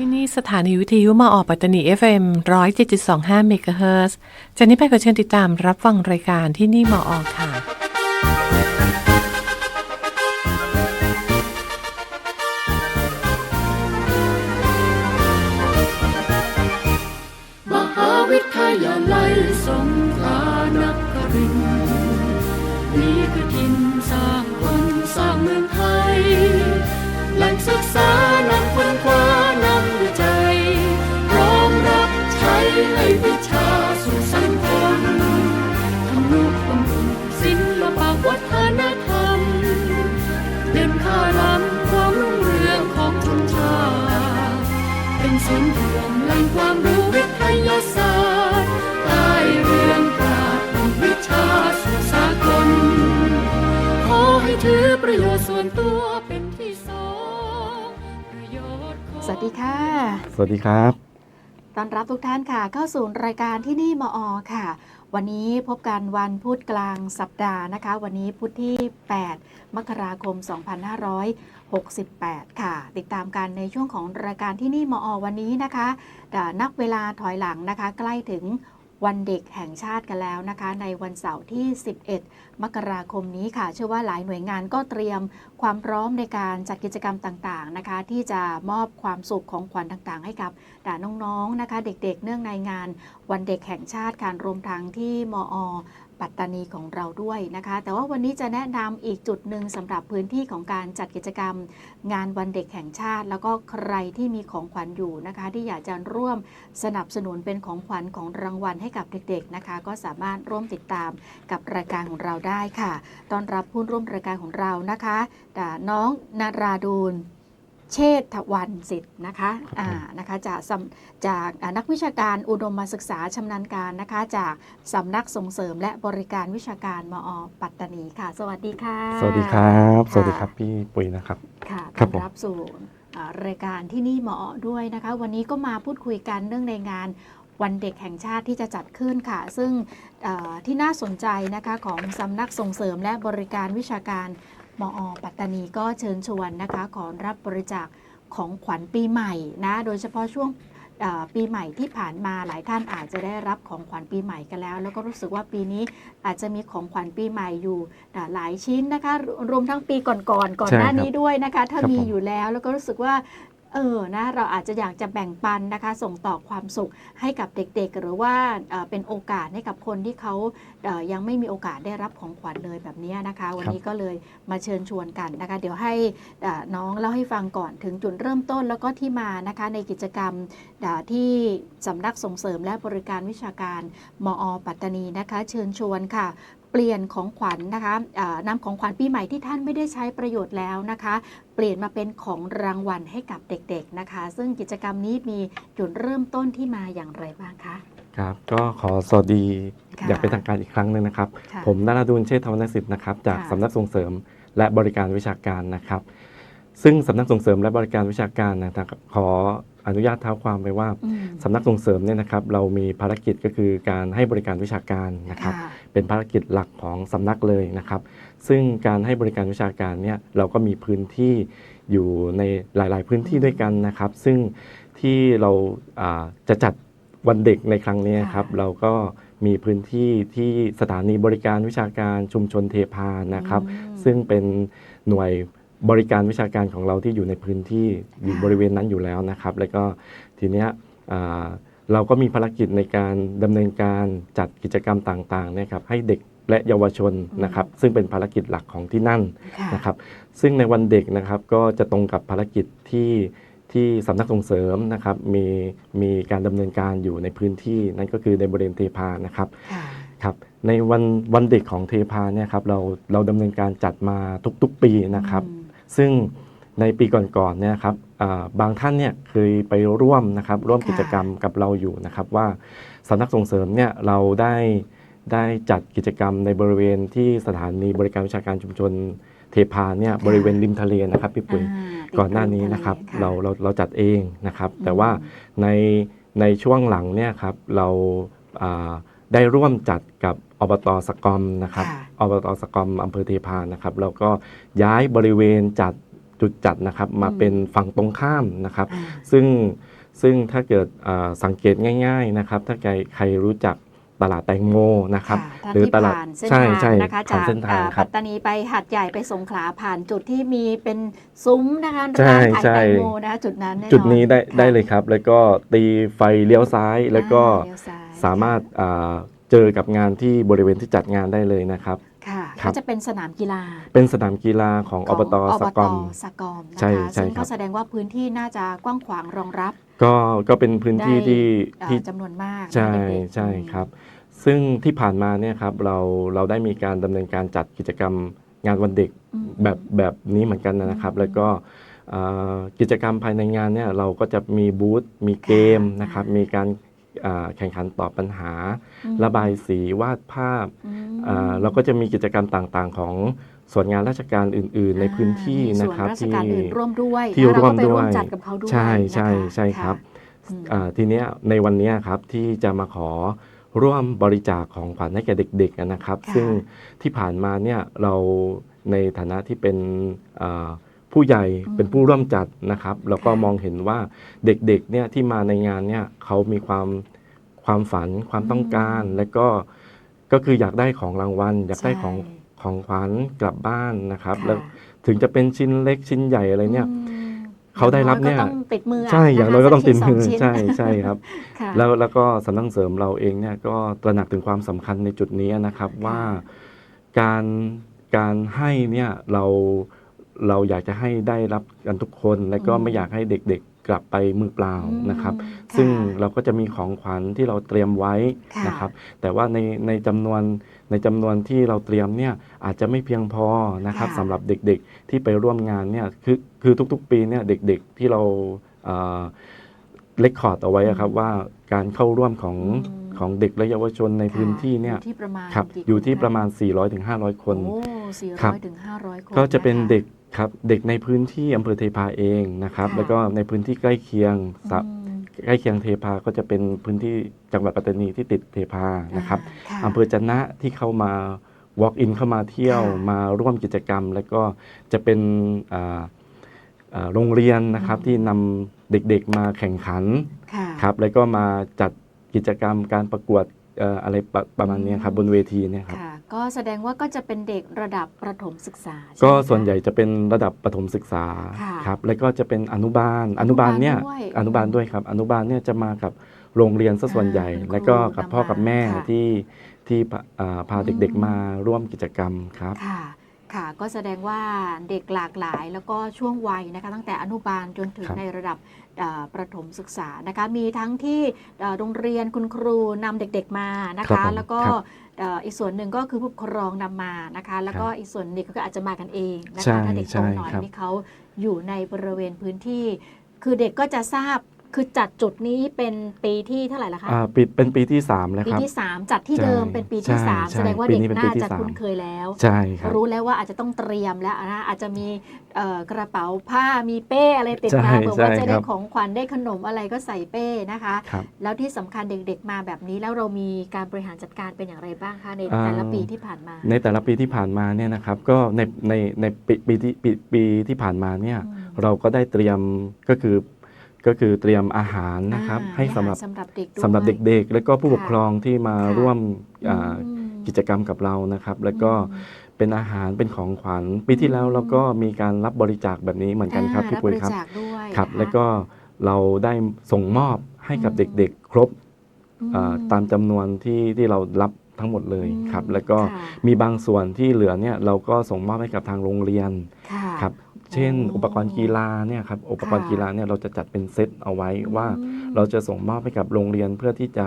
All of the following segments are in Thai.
ที่นี่สถานีวิทยุมาออกปัตตานี FM 107.25เมกะเฮิรตซ์จากนี้ไปก็เชิญติดตามรับฟังรายการที่นี่มาออกค่ะ มหาวิทยาลัยสงขลานครินทร์นี่คือถิ่นสร้างคนสร้างเมืองไทยแหล่งศึกษา ศูนย์รวมแหล่งความรู้วิทยาศาสตร์ใต้เรืองปราดบนวิชาสู่สากลขอให้ถือประโยชน์ส่วนตัวเป็นที่สองประโยชน์ของ สวัสดีค่ะ สวัสดีครับ ต้อนรับทุกท่านค่ะ เข้าสู่รายการที่นี่มอค่ะ วันนี้พบกันวันพุธกลางสัปดาห์นะคะ วันนี้พุธที่ 8 มกราคม 2568 ค่ะ ติดตามกันในช่วงของรายการที่นี่มอวันนี้นะคะนับเวลาถอยหลังนะคะ ใกล้ถึงวันเด็กแห่งชาติกันแล้วนะคะ ในวันเสาร์ที่ 11 มกราคมนี้ค่ะ เชื่อว่าหลายหน่วยงานก็เตรียมความพร้อมในการจัดกิจกรรมต่างๆนะคะ ที่จะมอบความสุขของขวัญต่างๆ ให้กับด่น้องๆนะคะ เด็กๆ เนื่องในงานวันเด็กแห่งชาติการรวมทั้งที่มอ ปัตตานีของเราด้วยนะคะ แต่ว่าวันนี้จะแนะนำอีกจุดหนึ่งสำหรับพื้นที่ของการจัดกิจกรรม งานวันเด็กแห่งชาติ แล้วก็ใครที่มีของขวัญอยู่นะคะ ที่อยากจะร่วมสนับสนุนเป็นของขวัญของรางวัลให้กับเด็กๆนะคะ ก็สามารถร่วมติดตามกับรายการของเราได้ค่ะต้อนรับผู้ร่วมรายการของเรานะคะด่าน้องนาราดูล เชษฐวันสิทธิ์นะคะอ่านะคะจากสำจากอ่านักวิชาการอุดมศึกษาชำนาญการนะคะ จากสำนักส่งเสริมและบริการวิชาการมอ ปัตตานีค่ะ สวัสดีค่ะ สวัสดีครับะสวัสดีครับพี่ปุ๋ยนะครับ ค่ะครัต้อบนผมรับสู่อ่ารายการที่นี่หมอด้วยนะคะ วันนี้ก็มาพูดคุยกันเรื่องในงานวันเด็กแห่งชาติที่จะจัดขึ้นค่ะ ซึ่งเอ่อที่น่าสนใจนะคะของสำนักส่งเสริมและบริการวิชาการ มอปัตตานีก็เชิญชวนนะคะขอรับบริจาคของขวัญปีใหม่นะ โดยเฉพาะช่วงปีใหม่ที่ผ่านมาหลายท่านอาจจะได้รับของขวัญปีใหม่กันแล้ว แล้วก็รู้สึกว่าปีนี้อาจจะมีของขวัญปีใหม่อยู่หลายชิ้นนะคะ รวมทั้งปีก่อนๆก่อนหน้านี้ด้วยนะคะ ถ้ามีอยู่แล้วแล้วก็รู้สึกว่า เออนะเราอาจจะอยากจะแบ่งปันนะคะ ส่งต่อความสุขให้กับเด็กๆ หรือว่าเอ่อเป็นโอกาสให้กับคนที่เขาเอ่อยังไม่มีโอกาสได้รับของขวัญเลยแบบนี้นะคะ วันนี้ก็เลยมาเชิญชวนกันนะคะ เดี๋ยวให้เอ่อน้องเล่าให้ฟังก่อนถึงจุดเริ่มต้นแล้วก็ที่มานะคะในกิจกรรมเอ่อที่สำนักส่งเสริมและบริการวิชาการมอปัตตานีนะคะ เชิญชวนค่ะ เปลี่ยนของขวัญนะคะเอ่อนำของขวัญปีใหม่ที่ท่านไม่ได้ใช้ประโยชน์แล้วนะคะ เปลี่ยนมาเป็นของรางวัลให้กับเด็กๆนะคะ ซึ่งกิจกรรมนี้มีจุดเริ่มต้นที่มาอย่างไรบ้างคะครับก็ขอสวัสดีค่ะอยากเป็นทางการอีกครั้งหนึ่งนะครับค่ะผมนาราดูลเชษฐวนสิทธิ์นะครับจากค่ะสำนักส่งเสริมและบริการวิชาการนะครับ ซึ่งสำนักส่งเสริมและบริการวิชาการนะครับขอ อนุญาตเท้าความไปว่าอืมสำนักส่งเสริมเนี่ยนะครับเรามีภารกิจก็คือการให้บริการวิชาการนะครับค่ะเป็นภารกิจหลักของสำนักเลยนะครับ ซึ่งการให้บริการวิชาการเนี่ยเราก็มีพื้นที่อยู่ในหลาย ๆ พื้นที่ด้วยกันนะครับ ซึ่งที่เราอ่าจะจัดวันเด็กในครั้งนี้ครับค่ะเราก็มีพื้นที่ที่สถานีบริการวิชาการชุมชนเทพานะครับอืมซึ่งเป็นหน่วย บริการวิชาการของเราที่อยู่ในพื้นที่อยู่ค่ะบริเวณนั้นอยู่แล้วนะครับ แล้วก็ทีเนี้ยอ่าเราก็มีภารกิจในการดำเนินการจัดกิจกรรมต่างๆเนะครับให้เด็กและเยาวชนนะครับซึ่งเป็นภารกิจหลักของที่นั่นค่ะนะครับซึ่งในวันเด็กนะครับก็จะตรงกับภารกิจที่ที่สำนักส่งเสริมนะครับมีมีการดำเนินการอยู่ในพื้นที่นั่นก็คือในบริเวณเทพานะครับค่ะครับในวันวันเด็กของเทพาเนี่ยครับเราเราดำเนินการจัดมาทุกๆปีนะครับอืม ซึ่งในปีก่อนๆเนี่ยครับอ่าบางท่านเนี่ยเคยไปร่วมนะครับร่วมค่ะกิจกรรมกับเราอยู่นะครับว่าสำนักส่งเสริมเนี่ยเราได้ได้จัดกิจกรรมในบริเวณที่สถานีบริการวิชาการชุมชนเทพาเนี่ยบริเวณริมทะเลนะครับพี่ปุ๋ยอ่าติดก่อนหน้านี้ริมทนะครับะเราเราเราจัดเองนะครับ แต่ว่าอืมในในช่วงหลังเนี่ยครับเราอ่าได้ร่วมจัดกับ อบตสกอมนะครับค่ะอบตสกอมอำเภอเทพานะครับเราก็ย้ายบริเวณจัดจุดจัดนะครับมาอืมเป็นฝั่งตรงข้ามนะครับอ่าซึ่งซึ่งถ้าเกิดอ่าสังเกตง่าย ๆนะครับ ถ้าใครใครรู้จักตลาดแตงโมนะครับค่ะท่านหรือที่ตลาดผ่านเส้นใช่ทางใช่นะคะผ่านจากเส้นทางอ่าครัปับตตานีไปหัดใหญ่ไปสงขลาผ่านจุดที่มีเป็นซุ้มนะคะใช่ร้านขายใช่แตงโมนะคะจุดนั้นแน่นอนจุดนี้ได้ค่ะได้เลยครับ แล้วก็ตีไฟเลี้ยวซ้ายแล้วก็อ่าเลี้ยวซ้ายสามารถอ่า เจอกับงานที่บริเวณที่จัดงานได้เลยนะครับ ค่ะครับก็จะเป็นสนามกีฬาเป็นสนามกีฬาของอบตสกอม สกอมนะใช่คะใช่ซึ่งครัก็บ แสดงว่าพื้นที่น่าจะกว้างขวางรองรับก็ก็เป็นพื้นที่ได้ที่เอ่อที่ จำนวนมากนะใช่เด็กๆใช่อืมครับ ซึ่งที่ผ่านมาเนี่ยครับเราเราได้มีการดำเนินการจัดกิจกรรมงานวันเด็กอืม แบบแบบนี้เหมือนกันนะครับอืมแล้วก็เอ่อกิจกรรมภายในงานเนี่ยเราก็จะมีบูธมีเกมค่ะนะครับ มีการอ่า แข่งขันตอบปัญหาอืมระบายสีวาดภาพอืมอ่าเราก็จะมีกิจกรรมต่างๆ ของส่วนงานราชการอื่น ๆ ในพื้นที่อ่ามีนะครับส่วนราชการอื่นร่วมด้วยที่นะร่วมเาก็ไปด้วยร่วมจัดกับเขาด้วยใช่ใช่นะคะใช่ครับอืมอ่าทีเนี้ยในวันเนี้ยครับที่จะมาขอร่วมบริจาคของขวัญให้แก่เด็ก ๆ นะครับค่ะซึ่งที่ผ่านมาเนี่ยเราในฐานะที่เป็นอ่า ผู้ใหญ่อืมเป็นผู้ร่วมจัดนะครับแล้วก็ค่ะมองเห็นว่าเด็กๆเนี่ยที่มาในงานเนี่ยเขามีความความฝันความต้องการ และก็ก็คืออยากได้ของรางวัล อยากได้ของใช่ของขวัญกลับบ้านนะครับค่ะแล้วถึงจะเป็นชิ้นเล็กชิ้นใหญ่อะไรเนี่ยอืมเขาได้รับเนี่ยอางก็ต้องติดมืออะใช่อย่างะคะน้อยก็ต้องสัติดชิ้มือสชิ้นใช่ใช่ครับค่ะแล้วแล้วก็สำนักเสริมเราเองเนี่ยก็ตระหนักถึงความสำคัญในจุดนี้นะครับว่าการการให้เนี่ยเรา เราอยากจะให้ได้รับกันทุกคน และก็อืมไม่อยากให้เด็กๆกลับไปมือเปล่าอืมนะครับค่ะซึ่งเราก็จะมีของขวัญที่เราเตรียมไว้ค่ะนะครับ แต่ว่าในในจำนวนในจำนวนที่เราเตรียมเนี่ยอาจจะไม่เพียงพอนะครับค่ะสำหรับเด็กๆที่ไปร่วมงานเนี่ยคือคือทุกๆ ปีเนี่ยเด็กๆที่เราเลคคอร์ดเอาไว้อะครับว่าการเข้าร่วมของอืมของเด็กและเยาวชนในค่ะพื้นที่เนี่ยอยู่ที่ประมาณครับกี่อยู่ที่คประมาณ400-500ถึง500คนโอ้สี่ครัร้บอยถึงห้าร้อยคนก็จะเป็นคเด็ก ครับเด็กในพื้นที่อำเภอเทพาเองนะครับ ค่ะแล้วก็ในพื้นที่ใกล้เคียงสะอืมใกล้เคียงเทพาก็จะเป็นพื้นที่จังหวัดปัตตานีที่ติดเทพานะครับค่ะอำเภอจะนะที่เข้ามา walk in เข้ามาเที่ยวค่ะ มาร่วมกิจกรรม แล้วก็จะเป็นอ่าอ่าโรงเรียนนะครับอืมที่นำเด็กๆมาแข่งขันค่ะครับแล้วก็มาจัดกิจกรรมการประกวดเอ่ออะไรประประมาณเนี้ยครับบนเวทีเนี่ยครับ ค่ะ ก็แสดงว่าก็จะเป็นเด็กระดับประถมศึกษาช่ก็ไมคะส่วนใหญ่จะเป็นระดับประถมศึกษาค่ะครับแล้วก็จะเป็นอนุบาล อนุบาลเนี่ยด้วยอนุบาลด้วยครับ อนุบาลเนี่ยจะมากับโรงเรียนซะส่วนใหญ่อ่าคุณครูแล้วก็กับพ่อกับแม่นำมาค่ะที่ที่พาอ่าพาอืมเด็กๆมาร่วมกิจกรรมครับค่ะค่ะก็แสดงว่าเด็กหลากหลาย แล้วก็ช่วงวัยนะคะตั้งแต่อนุบาลจนถึงครับในระดับเอ่อประถมศึกษานะคะมีทั้งที่เอ่อโรงเรียนคุณครูนำเด็กๆมานะครัคะบผมแล้วก็ครับเอ่ออีกส่วนหนึ่งก็คือผู้ปกครองนำมานะคะ แล้วก็อีกส่วนหนึ่งก็อาจจะมากันเองนะใช่คะถ้าเด็กโตใช่หน่อยครับนี่เขาอยู่ในบริเวณพื้นที่ คือเด็กก็จะทราบ คือจัดจุดนี้เป็นปีที่เท่าไหร่ละคะอ่าปีเป็นปีที่3แล้วปีครับ ที่ 3 จัดที่ใช่เดิมเป็นปีที่ ใช่3ใช่แสดงว่าปีเด็กนี้เป็นปีน่าที่จะสาม คุ้นเคยแล้ว ใช่ครับ รู้แล้วว่าอาจจะต้องเตรียมแล้วนะอาจจะมีเอ่อกระเป๋าผ้ามีเป้อะไรติดใช่มาเผื่อว่าใช่จะคได้รับ ของขวัญได้ขนมอะไรก็ใส่เป้นะคะ ครับ แล้วที่สำคัญเด็กๆมาแบบนี้แล้วเรามีการบริหารจัดการเป็นอย่างไรบ้างคะในอ่า แต่ละปีที่ผ่านมาในแต่ละปีที่ผ่านมาเนี่ยนะครับก็ในในในปีปีที่ปีปีที่ผ่านมาเนี่ย อืม เราก็ได้เตรียมก็คือ ก็คือเตรียมอาหารนะครับอ่าให้สำหรับอาาสำหรับเด็กด้วยสำหรับเด็กๆ แล้วก็ผู้ค่ะปกครองที่มาค่ะร่วมอ่าอืมกิจกรรมกับเรานะครับ แล้วก็อืมเป็นอาหารเป็นของขวัญปีที่แล้วเราก็มีการรับบริจาคแบบนี้เหมือนกันครับอ่าพี่ปุ้ยครับบริจาคด้วยครับนะคะแล้วก็เราได้ส่งมอบให้กับอืมเด็กๆ ครบอืมอ่าตามจำนวนที่ที่เรารับทั้งหมดเลยอืมครับ แล้วก็ค่ะมีบางส่วนที่เหลือเนี่ยเราก็ส่งมอบให้กับทางโรงเรียนค่ะครับ เช่นโอ้อุปกรณ์กีฬาเนี่ยครับอุปกรณ์ค่ะกีฬาเนี่ยเราจะจัดเป็นเซตเอาไว้ว่าอืมเราจะส่งมอบให้กับโรงเรียนเพื่อที่จะ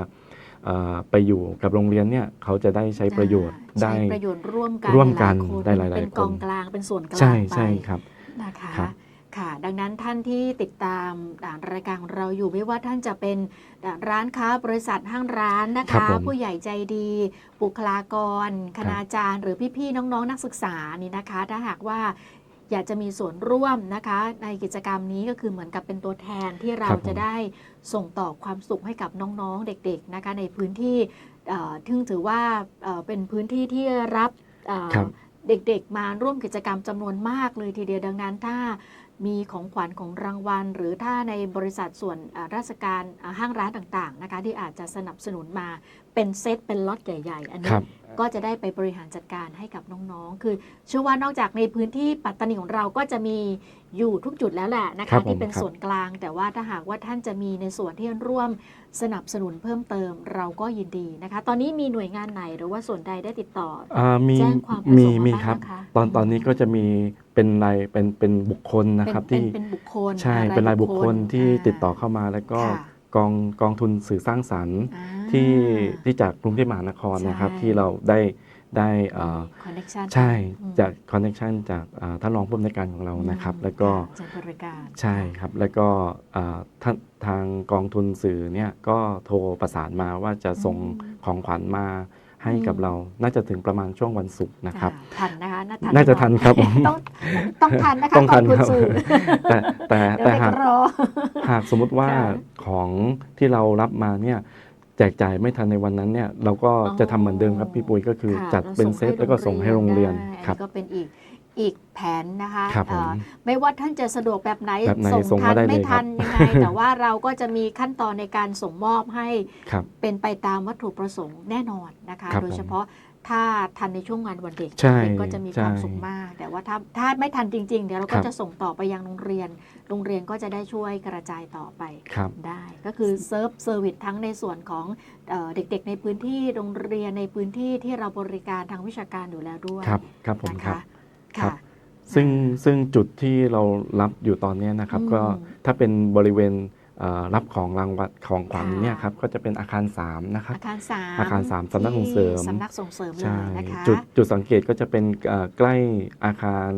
เอ่อไปอยู่กับโรงเรียนเนี่ยเขาจะได้ใช้ประโยชน์อ่าได้ใช้ประโยชน์ร่วมกันร่วมกันหลายๆได้หลายๆเป็นคนกองกลางเป็นส่วนกลางใช่ไปใช่ครับนะคะครับค่ะดังนั้นท่านที่ติดตามอ่ารายการของเราอยู่ไม่ว่าท่านจะเป็นร้านค้าบริษัทห้างร้านนะครัคะบผมผู้ใหญ่ใจดี บุคลากร คณาจารย์ หรือพี่ๆน้องๆ นักศึกษานี่นะคะ ถ้าหากว่า อยากจะมีส่วนร่วมนะคะ ในกิจกรรมนี้ก็คือเหมือนกับเป็นตัวแทนที่เราครับผมจะได้ส่งต่อความสุขให้กับน้องๆ เด็กๆนะคะในพื้นที่เอ่อซึ่งถือว่าเอ่อเป็นพื้นที่ที่รับเอ่อครับเด็กๆ มาร่วมกิจกรรมจำนวนมากเลยทีเดียวดังนั้นถ้ามีของขวัญของรางวัล หรือถ้าในบริษัทส่วนอ่าราชการอ่าห้างร้านต่างๆนะคะที่อาจจะสนับสนุนมาเป็นเซตเป็นล็อตใหญ่ ๆ อันคนี้รับ ก็จะได้ไปบริหารจัดการให้กับน้องๆ คือเชื่อว่านอกจากในพื้นที่ปัตตานีของเราก็จะมีอยู่ทุกจุดแล้วแหละนะครัคะบผมที่เป็นครับส่วนกลาง แต่ว่าถ้าหากว่าท่านจะมีในส่วนที่ร่วมสนับสนุนเพิ่มเติมเราก็ยินดีนะคะ ตอนนี้มีหน่วยงานไหนหรือว่าส่วนใดได้ติดต่อ อ่ามีแจ้งความประสมีงค์มีมาบ้างครับ นะคะตอนตอนนี้ก็จะมีเป็นรายเป็นเป็นบุคคลนะเป็นครับเป็นที่เป็นบุคคลใช่อ่เป็นรายบุคคลที่อ่า ติดต่อเข้ามาแล้วก็ค่ะ กองกองทุนสื่อสร้างสรรค์อ่า ที่ที่จากกรุงเทพมหานครนะครับใช่ ที่เราได้ได้เอ่อคอนเนคชั่น ใช่จากคอนเน t ชันจากอ่าท่านรองผู้อำนวยการของเรานะครับ แล้วก็จะบริการ ใช่ครับแล้วก็อ่าท่านทางกองทุนสื่อเนี่ยก็โทรประสานมาว่าจะส่งอืม ของขวัญมา ให้กับอืมเรา น่าจะถึงประมาณช่วงวันศุกร์นะครับ ทันนะคะ น่าทันน่าจะทันครับผมต้องต้องทันนะคะต้องทันก่คุณครับสื่อแต่แต่เดี๋ยวแต่เด็กหากรอหากสมมุติว่าค่ะของที่เรารับมาเนี่ยแจกจ่ายไม่ทันในวันนั้นเนี่ยเราก็อ๋อจะทำเหมือนเดิมครับพี่ปุ้ยก็คือค่ะจัดเป็นเซตแล้วก็ส่งให้โรงเรียนได้ครับอันนี้ก็เป็นอีก อีกแผนนะคะครับผมเอ่อไม่ว่าท่านจะสะดวกแบบไหนแบบไหนส่งส่งทัมานได้เลยไม่ครัทับนยังไง แต่ว่าเราก็จะมีขั้นตอนในการส่งมอบให้ครับเป็นไปตามวัตถุประสงค์แน่นอนนะคะ ครับโดยเฉพาะถ้าทันในช่วงงานวันเด็กใช่เด็กก็จะมีความใช่สุขมาก แต่ว่าถ้าถ้าไม่ทันจริง ๆ เดี๋ยวเราครัก็บจะส่งต่อไปยังโรงเรียน โรงเรียนก็จะได้ช่วยกระจายต่อไป ครับ ได้ก็คือเซิร์ฟเซอร์วิสทั้งในส่วนของเอ่อเด็กๆ ในพื้นที่โรงเรียนในพื้นที่ที่เราบริการทางวิชาการอยู่แล้วด้วยครับครับผมนะครัคะบ ครัค่ะ บ ซึ่งซึ่งจุดที่เรารับอยู่ตอนเนี้ยนะครับอืมก็ถ้าเป็นบริเวณเอ่อรับของรางวัลของขวัญค่ะ เนี่ยครับก็จะเป็นอาคาร 3 นะครับ อาคารสามอาคารสามสำนักส่งเสริม ที่สำนักส่งเสริมเลใช่ยนะคะจุดจุดสังเกตก็จะเป็นเอ่อใกล้อาคาร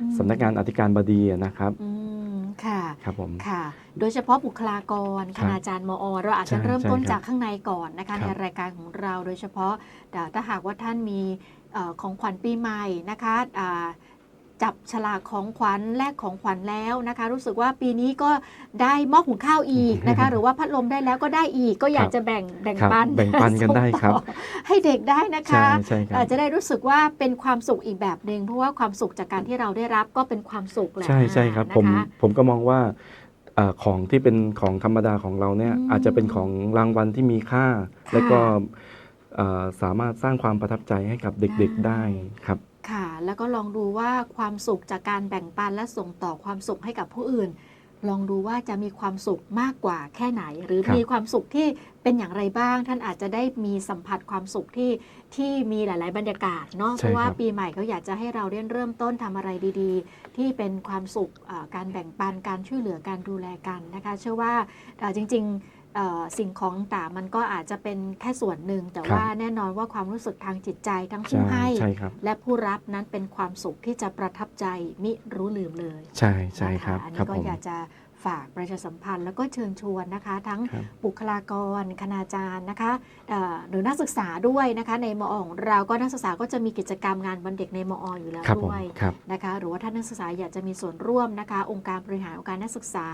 อืมสำนักงานอธิการบดีอะนะครับอืมค่ะ ครับผม ค่ะ โดยเฉพาะบุคลากรคครับณาจารย์มอ เราอาจจะใช่เริ่มต้นใช่ครับจากข้างในก่อนนะคะคในรับรายการของเราโดยเฉพาะแต่ถ้าหากว่าท่านมีเอ่อ ของขวัญปีใหม่นะคะอ่าจับฉลากของขวัญแลกของขวัญแล้วนะคะ รู้สึกว่าปีนี้ก็ได้หม้อหุงข้าวอีกนะคะ หรือว่าพัดลมได้แล้วก็ได้อีกก็อยากจะแบ่งแบ่งครับปันแบ่งปันกันได้ครับส่งต่อให้เด็กได้นะคะใช่ใช่ครัอาบจจะได้รู้สึกว่าเป็นความสุขอีกแบบหนึ่งเพราะว่าความสุขจากการที่เราได้รับก็เป็นความสุขแหละใช่ใช่ครับนะะผมผมก็มองว่าเอ่อของที่เป็นของธรรมดาของเราเนี่ยอืมอาจจะเป็นของรางวัลที่มีค่า แล้วก็เอ่อ สามารถสร้างความประทับใจให้กับเด็กได้ๆได้ครับ ค่ะ แล้วก็ลองดูว่าความสุขจากการแบ่งปันและส่งต่อความสุขให้กับผู้อื่น ลองดูว่าจะมีความสุขมากกว่าแค่ไหน หรือครับ มีความสุขที่เป็นอย่างไรบ้าง ท่านอาจจะได้มีสัมผัสความสุขที่ที่มีหลาย ๆ บรรยากาศเนาะเพใช่ราะว่าครับปีใหม่เขาอยากจะให้เราได้เริ่มต้นทำอะไรดีๆ ที่เป็นความสุขอ่าการแบ่งปันการช่วยเหลือการดูแลกันนะคะ เชื่อว่าอ่าจริงๆเอ่อ สิ่งของต่างๆมันก็อาจจะเป็นแค่ส่วนหนึ่ง แต่ครับว่าแน่นอนว่าความรู้สึกทางจิตใจทั้งผู้ใช่ให้ใช่ครับและผู้รับนั้นเป็นความสุขที่จะประทับใจมิรู้ลืมเลย ใช่ใช่นะะครับอันครันี้บก็ผมอยากจะ ฝากประชาสัมพันธ์แล้วก็เชิญชวนนะคะ ทั้งครับบุคลากร คณาจารย์นะคะเอ่อหรือนักศึกษาด้วยนะคะ ในมอของเราก็นักศึกษาก็จะมีกิจกรรมงานวันเด็กในมออยู่แล้วครับผมด้วยครับนะคะ หรือว่าท่านนักศึกษาอยากจะมีส่วนร่วมนะคะ องค์การบริหารองค์การนักศึกษา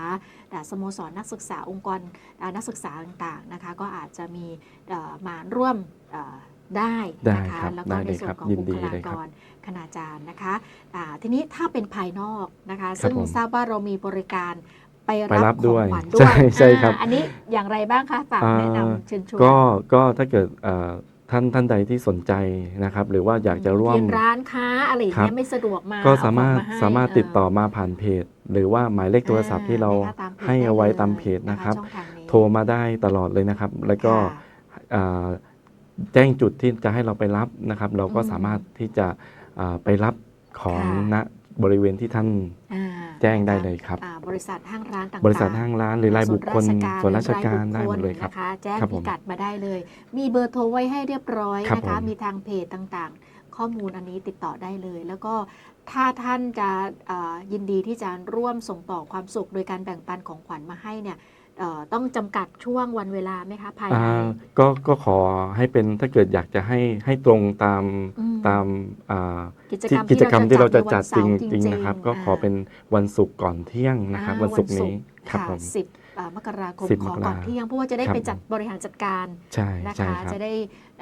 อ่าสโมสรนักศึกษาองค์กรอ่านักศึกษาต่างๆนะคะ ก็อาจจะมีเอ่อมาร่วมเอ่อได้นะคะได้ครับแล้วได้ก็ในเลยส่วครันบของยินบุดีคลาเลยกครับรคณาจารย์นะคะอ่าทีนี้ถ้าเป็นภายนอกนะคะ ซึ่งผมทราบว่าเรามีบริการ ไปไปรัรับบขอด้วยงขวัญด้วใช่ยใช่ครับอ่าอันนี้อย่างไรบ้างคะฝากอ่าแนะนำเชิญชวนก็ก็ถ้าเกิดเอ่อท่านท่านใดที่สนใจนะครับ หรือว่าอยากจะร่วมเนร้านค้าอะไรอย่างเงี้ครัยบไม่สะดวกมาก็เอสามารถของให้สามารถติดต่อเมาผ่านเพจ หรือว่าหมายเลขโทรศัพท์ที่เรานะคะตมพจให้เอาไว้ด้ลยตามเพจนะครับช่องทางนี้โทรมาได้ตลอดเลยนะครับ แล้วก็ค่ะอ่าแจ้งจุดที่จะให้เราไปรับนะครับ เราก็อืมสามารถที่จะอ่าไปรับของค่ะณ บริเวณที่ท่านอ่าแจ้งได้นะคะเลยครับอ่าบริษัทห้างร้านต่างๆ บริษัทห้างร้านหรือรายบุคคลส่วนราชการได้หมดเลยครับนะคะแจ้งครับผพิมกัดมาได้เลย มีเบอร์โทรไว้ให้เรียบร้อยครับนะคะผมมีทางเพจต่างๆ ข้อมูลอันนี้ติดต่อได้เลย แล้วก็ถ้าท่านจะอ่ายินดีที่จะร่วมส่งต่อความสุข โดยการแบ่งปันของขวัญมาให้เนี่ยเอ่อ ต้องจำกัดช่วงวันเวลาไหมคะภายในอ่าก็ก็ขอให้เป็นถ้าเกิดอยากจะให้ให้ตรงตามอืมตามอ่ากิจกที่รรมกิจกรรมที่เราจะจัดจในวันเสาริงๆนะครับ ก็ขอเป็นวันศุกร์ก่อนเที่ยงนะครับอ่าวันศุกร์นี้ครับค่ะผมสิบอ่ามกราคม10ขอมกราก่อนเที่ยงเพราะว่าจะได้ครับไปจัดบริหารจัดการใช่นะใช่คะครับจะได้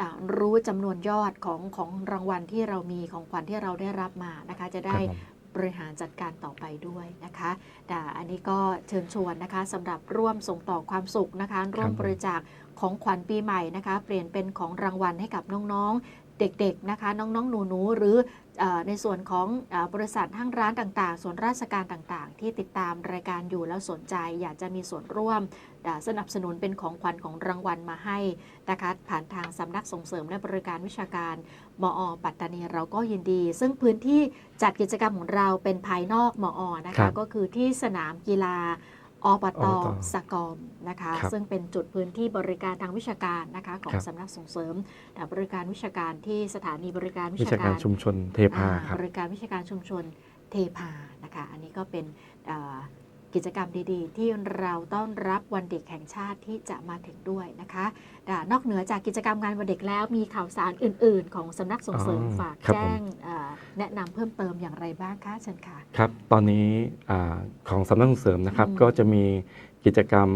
อ่ารู้จำนวนยอดของของรางวัลที่เรามีของขวัญที่เราได้รับมานะคะ จะคได้รั บผมบริหารจัดการต่อไปด้วยนะคะแต่อันนี้ก็เชิญชวนนะคะสำหรับร่วมส่งต่อความสุขนะคะ ร่วมบริจาคของขวัญปีใหม่นะคะ เปลี่ยนเป็นของรางวัลให้กับน้องๆเด็กๆนะคะ น้องๆหนูๆหรือเออ ในส่วนของเออบริษัทห้างร้านต่างๆ ส่วนราชการต่างๆ ที่ติดตามรายการอยู่แล้วสนใจ อยากจะมีส่วนร่วมเอ่อสนับสนุนเป็นของขวัญของรางวัลมาให้นะคะผ่านทางสำนักส่งเสริมและบริการวิชาการ มอ ปัตตานีเราก็ยินดี ซึ่งพื้นที่จัดกิจกรรมของเราเป็นภายนอกมอนะครัคะบก็คือที่สนามกีฬา อบตอบตสกอมนะคะครับซึ่งเป็นจุดพื้นที่บริการทางวิชาการนะคะของครับสำนักส่งเสริมและบริการวิชาการที่สถานีบริการวิวิชาชาการการชุมชนเทพาอ่าครับบริการวิชาการชุมชนเทพานะคะ อันนี้ก็เป็นเอ่อ กิจกรรมดีๆ ที่เราต้อนรับวันเด็กแห่งชาติที่จะมาถึงด้วยนะคะอ่านอกเหนือจากกิจกรรมงานวันเด็กแล้วมีข่าวสารอื่น ๆ ของสำนักส่งเสริมอ๋อฝากครับแจ้ผมงเอ่อแนะนำเพิ่มเติมอย่างไรบ้างคะเชิญค่ะครับ ตอนนี้อาของสำนักส่งเสริมนะครับอืมก็จะมีกิจกรรม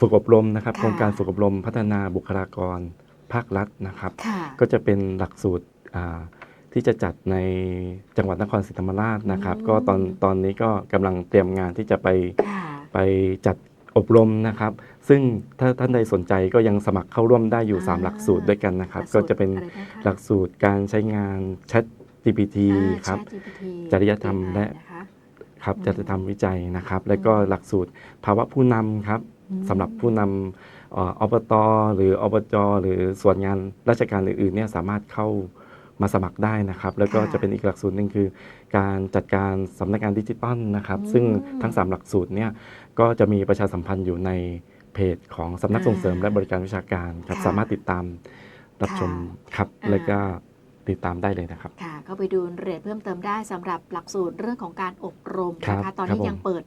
ฝึกอบรมนะครับค่ะโครงการฝึกอบรมพัฒนาบุคลากรภาครัฐนะครับค่ะก็จะเป็นหลักสูตรอ่า ที่จะจัดในจังหวัดนครศรีธรรมราชนะครับอืมก็ตอนตอนนี้ก็กำลังเตรียมงานที่จะไปค่ะไปจัดอบรมนะครับ ซึ่งถ้าท่านใดสนใจก็ยังสมัครเข้าร่วมได้อยู่อ่า3หลักสูตรด้วยกันนะครับหลัก็สูตจะเป็นอะไรบ้างคะหลักสูตรการใช้งาน Chat GPT อ่าครับ ChatGPT จริยธรรม AI และนะคะครับอืมจะทำวิจัยนะครับ แล้วก็หลักสูตรภาวะผู้นำครับอืมสำหรับผู้นำเอ่ออบต หรืออบจ หรือส่วนงานราชการอื่นๆเนี่ยสามารถเข้า มาสมัครได้นะครับ แล้วก็ค่ะจะเป็นอีกหลักสูตรหนึ่งคือ การจัดการสำนักงานดิจิตอลนะครับอืมซึ่งทั้ง 3 หลักสูตรเนี่ยก็จะมีประชาสัมพันธ์อยู่ในเพจของสำนักส่งเสริมอ่าและบริการวิชาการครับค่ะสามารถติดตามรับชมครับอ่า แล้วก็ติดตามได้เลยนะครับ ค่ะก็ไปดูรายละเอียดเพิ่มเติมได้สำหรับหลักสูตรเรื่องของการอบรมครับนะคะตอนครับนี้ผมยังเปิด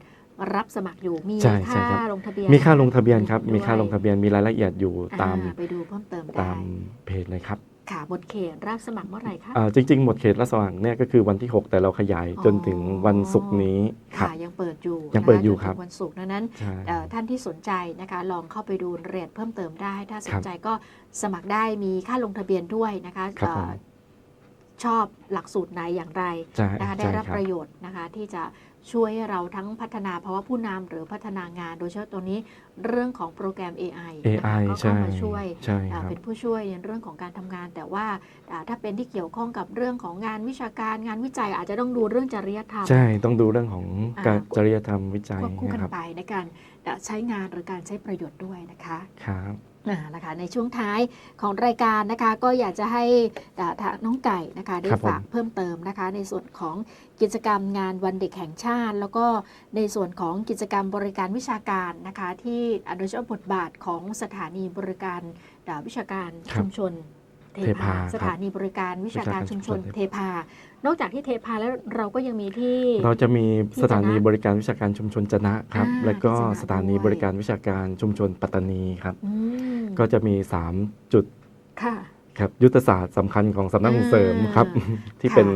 รับสมัครอยู่มีใช่ใช่ค่าครับ ลงทะเบียนมีค่าลงทะเบียนครับด้วยมีค่าลงทะเบียนมีรายละเอียดอยู่ตามอ่ไปดูเพิ่มเติมตาได้ มเพจเลยครับ ค่ะหมดเขตรับสมัครเมื่อไหร่คะอ่าจริง ๆ หมดเขตรับสมัครเนี่ยก็คือวันที่ 6 แต่เราขยายจนถึงวันศุกร์นี้ครับ ค่ะยังเปิดอยู่ยังเปิดอยู่นะะจนถึครับ วันศุกร์ดังนั้นใช่ เอ่อท่านที่สนใจนะคะ ลองเข้าไปดูรายละเอียดเพิ่มเติมได้ ถ้าสคนรับใจก็สมัครได้มีค่าลงทะเบียนด้วยนะคะครับเอ่อผม ชอบหลักสูตรไหนอย่างไรใช่นะคะได้ใช่รับครับประโยชน์นะคะที่จะ ช่วยให้เราทั้งพัฒนาภาวะผู้นำหรือพัฒนางาน โดยเฉพาะตัวนี้เรื่องของโปรแกรม AI นะคะ AI ก็ใช่เข้ามาช่วยใช่คอ่ารับ เป็นผู้ช่วยในเรื่องของการทำงาน แต่ว่าอ่าถ้าเป็นที่เกี่ยวข้องกับเรื่องของงานวิชาการงานวิจัยอาจจะต้องดูเรื่องจริยธรรม ใช่ต้องดูเรื่องของอ่า การจริยธรรมวิจัยควบคู่กันะนครับไปในการอ่าใช้งานหรือการใช้ประโยชน์ด้วยนะคะ ครับอ่า นะคะในช่วงท้ายของรายการนะคะก็อยากจะให้อ่าทางน้องไก่นะคะได้ครับผมฝากเพิ่มเติมนะคะ ในส่วนของกิจกรรมงานวันเด็กแห่งชาติ แล้วก็ในส่วนของกิจกรรมบริการวิชาการนะคะ ที่อ่าโดยเฉพาะบทบาทของสถานีบริการอ่าวิชาการครับชุมชนเทเทพาพาครับสถานีบริการวิชาการวิชาการชุมชนชุมชนเทพานอกจากที่เทพาแล้วเราก็ยังมีที่ เราจะมีที่สถานีจะนะบริการวิชาการชุมชนจะนะครับอ่าแล้วก็ที่จะนะสถานีด้วยบริการวิชาการชุมชนปัตตานีครับอืม ก็จะมี 3 จุดค่ะ ครับยุทธศาสตร์สำคัญของสำนักส่งเสริมครับอ่าที่ค่ะเป็น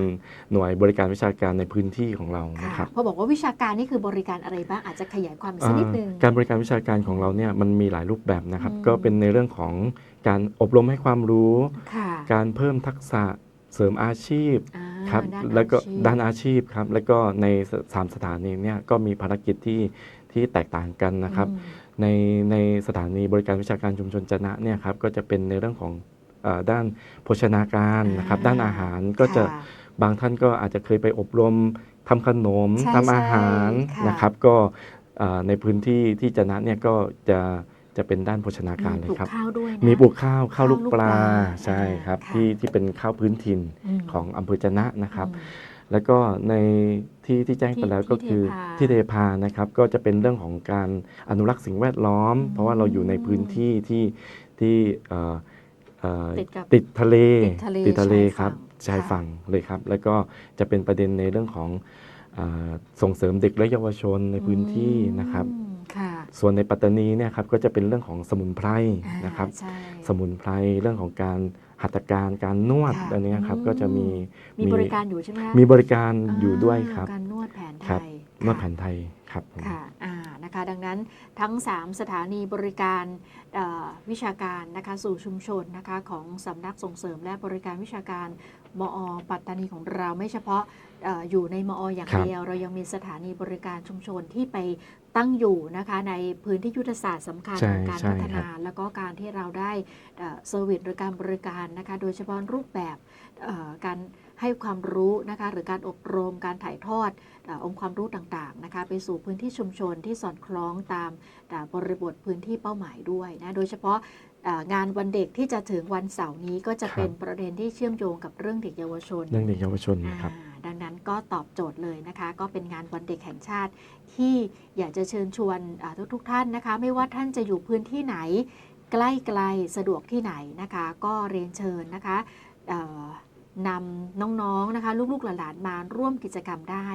หน่วยบริการวิชาการในพื้นที่ของเราค่ะนะครับพอบอกว่าวิชาการนี่คือบริการอะไรบ้างอาจจะขยายความอีกสักนิดนึงอ่าการบริการวิชาการของเราเนี่ยมันมีหลายรูปแบบนะครับอืมก็เป็นในเรื่องของการอบรมให้ความรู้ค่ะการเพิ่มทักษะเสริมอาชีพอ่าครับด้านแล้วก็อาชีพด้านอาชีพครับแล้วก็ในสสามสถานีเนี่ยก็มีภารกิจที่ที่แตกต่างกันนะครับอืม ในในสถานีบริการวิชาการชุมชนจะนะเนี่ยครับก็จะเป็นในเรื่องของเออด้านโภชนาการนะครับด้านอาหารก็จะค่บางท่านก็อาจจะเคยไปอบรมทำขนมใช่ทำอาหารใช่ค่ะนะครับ ก็เอ่อในพื้นที่ที่จะนะเนี่ยก็จะจะเป็นด้านโภชนาการมีเลปลูยกครับข้าวด้วยนะมีปลูกข้าวข้าวลูกข้าวลูกปลาปลาใช่ครับค่ะที่ที่เป็นข้าวพื้นถิ่นมของอำเภอจะนะนะครับอืมแล้วก็ใน ที่ที่แจ้งไปที่แล้วก็คือที่ที่เทเทพาพานะครับก็จะเป็นเรื่องของการอนุรักษ์สิ่งแวดล้อมอืมเพราะว่าเราอยู่ในพื้นที่ที่ที่เอ่อเอ่อติดกับติดทะเลติดทะเลติดทะเลชายครับฝั่งชายค่ะฝั่งเลยครับ แล้วก็จะเป็นประเด็นในเรื่องของเออส่งเสริมเด็กและเยาวชนในพื้นที่นะครับอืมค่ะส่วนในปัตตานีเนี่ยครับก็จะเป็นเรื่องของสมุนไพรอ่านะครับใช่สมุนไพรเรื่องของการ หัตถการการนวดค่ะอันเนี้ยครับอืม ก็จะมีมีบริการอยู่ใช่ไหมคะมีบริการอยู่ด้วยครับการนวดแผนไทครับ ยนวดค่ะแผนไทยครับผม ค่ะอ่านะคะนะคะ ดังนั้นทั้ง 3 สถานีบริการเอ่อวิชาการนะคะสู่ชุมชนนะคะของสำนักส่งเสริมและบริการวิชาการมอ ปัตตานีของเราไม่เฉพาะเอออยู่ในมออย่างครับ เดียว เรายังมีสถานีบริการชุมชนที่ไป ตั้งอยู่นะคะในพื้นที่ยุทธศาสตร์สำคัญใช่ของการใช่พัฒครับนา แล้วก็การที่เราได้เซอร์วิสหรือการบริการนะคะโดยเฉพาะรูปแบบเอ่อการให้ความรู้นะคะหรือการอบรมการถ่ายทอดเออองค์ความรู้ต่างๆนะคะไปสู่พื้นที่ชุมชนที่สอดคล้องตามเอ่อบริบทพื้นที่เป้าหมายด้วยนะโดยเฉพาะเอ่องานวันเด็กที่จะถึงวันเสาร์นี้ก็จะครับ เป็นประเด็นที่เชื่อมโยงกับเรื่องเด็กเยาวชน เรื่องเด็กเยาวชนนะครับ อ่าดังนั้น ก็ตอบโจทย์เลยนะคะ ก็เป็นงานวันเด็กแห่งชาติ ที่อยากจะเชิญชวนทุกทุกๆท่านนะคะ ไม่ว่าท่านจะอยู่พื้นที่ไหน ใกล้ไกลสะดวกที่ไหนนะคะ ก็เรียนเชิญนะคะเอ่อนำน้องๆนะคะ ลูกๆหลานๆมาร่วมกิจกรรมได้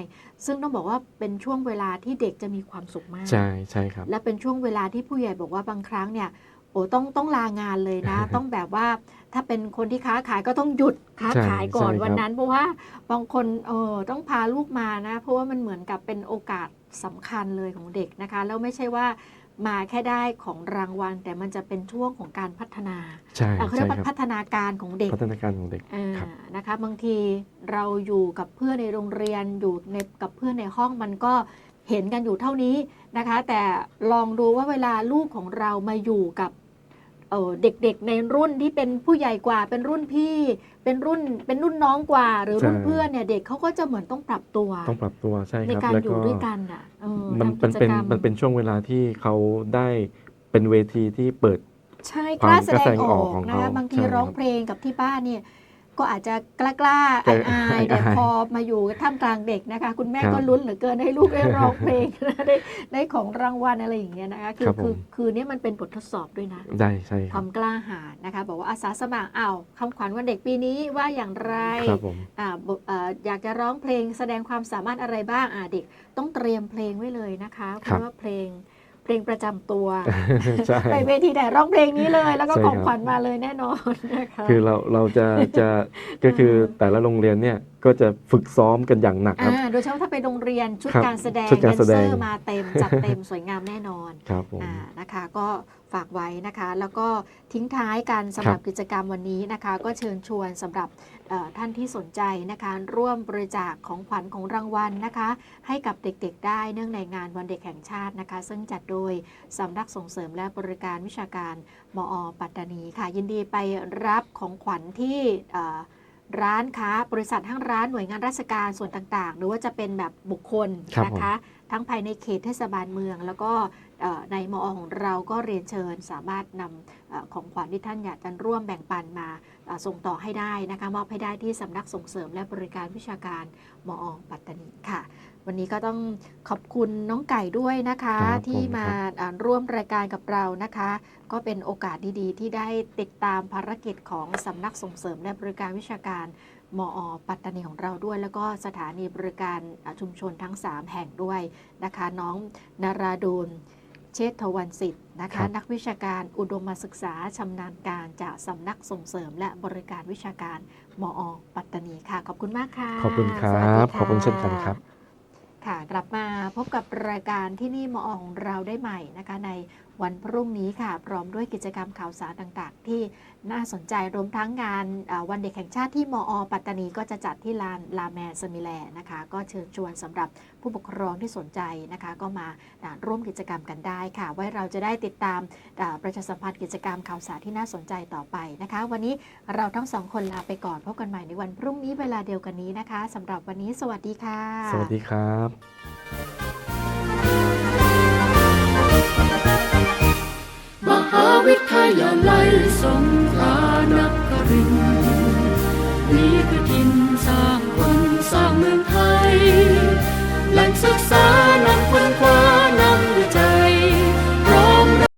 ซึ่งต้องบอกว่าเป็นช่วงเวลาที่เด็กจะมีความสุขมาก ใช่ใช่ครับ และเป็นช่วงเวลาที่ผู้ใหญ่บอกว่าบางครั้งเนี่ยโอ้ต้องต้องลางานเลยนะ ต้องแบบว่า ถ้าเป็นคนที่ค้าขายก็ต้องหยุดค้าใช่ขายก่อนใช่ครับ วันนั้น เพราะว่าบางคนเออต้องพาลูกมานะ เพราะว่ามันเหมือนกับเป็นโอกาสสำคัญเลยของเด็กนะคะ แล้วไม่ใช่ว่ามาแค่ได้ของรางวัล แต่มันจะเป็นช่วงของการพัฒนาใช่เอ่อเขาเรียใช่กว่าครับพัฒนาการของเด็ก พัฒนาการของเด็ก อ่าครับ นะคะบางทีเราอยู่กับเพื่อนในโรงเรียนอยู่ในกับเพื่อนในห้องมันก็เห็นกันอยู่เท่านี้นะคะ แต่ลองดูว่าเวลาลูกของเรามาอยู่กับ เอ่อเด็กๆในรุ่นที่เป็นผู้ใหญ่กว่าเป็นรุ่นพี่ เป็นรุ่นเป็นรุ่นน้องกว่า หรือรุ่นใช่เพื่อนเนี่ยเด็กเขาก็จะเหมือนต้องปรับตัว ต้องปรับตัวใช่ในครับการแล้วอยู่ก็ด้วยกันอะเออมันทำมันกิจเป็นกรรมันเป็นช่วงเวลาที่เขาได้เป็นเวทีที่เปิดใช่ควากมล้าแสดกล้าแสดงงออออกกของนะคะเขาบางทีใช่ครับร้องเพลงกับที่บ้านเนี่ย ก็อาจจะกล้ากล้าๆแต่อายๆแต่อายพอมาอยู่ท่ามกลางเด็กนะคะ คุณแม่ครับก็ลุ้นเหลือเกินให้ลูกได้ร้องเพลงได้ได้ของรางวัลอะไรอย่างเงี้ยนะคะคือครับผมคือคือเนี้มันเป็นบททดสอบด้วยนะได้ใช่คครับวามกล้าหาญนะคะ บอกว่าอาสาสมัครอ้าวคำขวัญวันเด็กปีนี้ว่าอย่างไรครับผมอ่าบเอ่ออยากจะร้องเพลงแสดงความสามารถอะไรบ้างอ่าเด็กต้องเตรียมเพลงไว้เลยนะคะเพครับราะว่าเพลง เพลงประจำตัวใช่ไปเวทีไหนร้องเพลงนี้เลย แล้วก็ใช่ของครับขวัญมาเลยแน่นอนนะคะคือเราเราจะจะก็คือแต่ละโรงเรียนเนี่ยก็จะฝึกซ้อมกันอย่างหนักครับอ่าโดยเฉพาะถ้าไปโรงเรียนชุดครับการแสดงชุดการแสดงแดนเซอร์มาเต็มจัดเต็มสวยงามแน่นอนครับผมอ่านะคะก็ฝากไว้นะคะ แล้วก็ทิ้งท้ายกันสำหรับครับกิจกรรมวันนี้นะคะ ก็เชิญชวนสำหรับเอ่อ ท่านที่สนใจนะคะร่วมบริจาคของขวัญของรางวัลนะคะ ให้กับเด็กๆ ได้เนื่องในงานวันเด็กแห่งชาตินะคะ ซึ่งจัดโดยสำนักส่งเสริมและบริการวิชาการมอปัตตานีค่ะ ยินดีไปรับของขวัญที่เอ่อร้านค้าบริษัทห้างร้านหน่วยงานราชการส่วนต่างๆ หรือว่าจะเป็นแบบบุคคลครับนะคะ ทั้งภายในเขตเทศบาลเมือง แล้วก็เอ่อ ในมอของเราก็เรียนเชิญสามารถนำเออของขวัญที่ท่านอยากจะร่วมแบ่งปันมาเอ่อส่งต่อให้ได้นะคะมอบให้ได้ที่สำนักส่งเสริมและบริการวิชาการมอปัตตานีค่ะ วันนี้ก็ต้องขอบคุณน้องไก่ด้วยนะคะครับที่ผมมาครับอ่าร่วมรายการกับเรานะคะ ก็เป็นโอกาสดีๆ ที่ได้ติดตามภารกิจของสำนักส่งเสริมและบริการวิชาการมอ ปัตตานีของเราด้วย แล้วก็สถานีบริการอ่าชุมชนทั้ง 3 แห่งด้วยนะคะ น้องนาราดูล เชษฐวันสิทธิ์นะครัคะ บ นักวิชาการอุดมศึกษาชำนาญการจากสำนักส่งเสริมและบริการวิชาการมอ ปัตตานีค่ะ ขอบคุณมากค่ะขอบคุณคสรัวัสดีบขอบคุณเช่นกันครับ ค่ะกลับมาพบกับรายการที่นี่มอของเราได้ใหม่นะคะใน วันพรุ่งนี้ค่ะ พร้อมด้วยกิจกรรมข่าวสารต่างๆ ที่น่าสนใจรวมทั้งงานวันเด็กแห่งชาติที่มอ ปัตตานีก็จะจัดที่ลานลาแมนสมิแลนะคะ ก็เชิญชวนสำหรับผู้ปกครองที่สนใจนะคะ ก็มาาร่วมกิจกรรมกันได้ค่ะ ไว้เราจะได้ติดตามาประชาสัมพันธ์กิจกรรมข่าวสารที่น่าสนใจต่อไปนะคะ วันนี้เราทั้งสองคนลาไปก่อนพบกันใหม่ในวันพรุ่งนี้เวลาเดียวกันนี้นะคะสำหรับวันนี้สวัสดีค่ะ สวัสดีครับ หาวิทยาลัยสงขลานครินนี่คือทินสร้างคนสร้างเมืองไทย แหล่งศึกษานำคนคว้า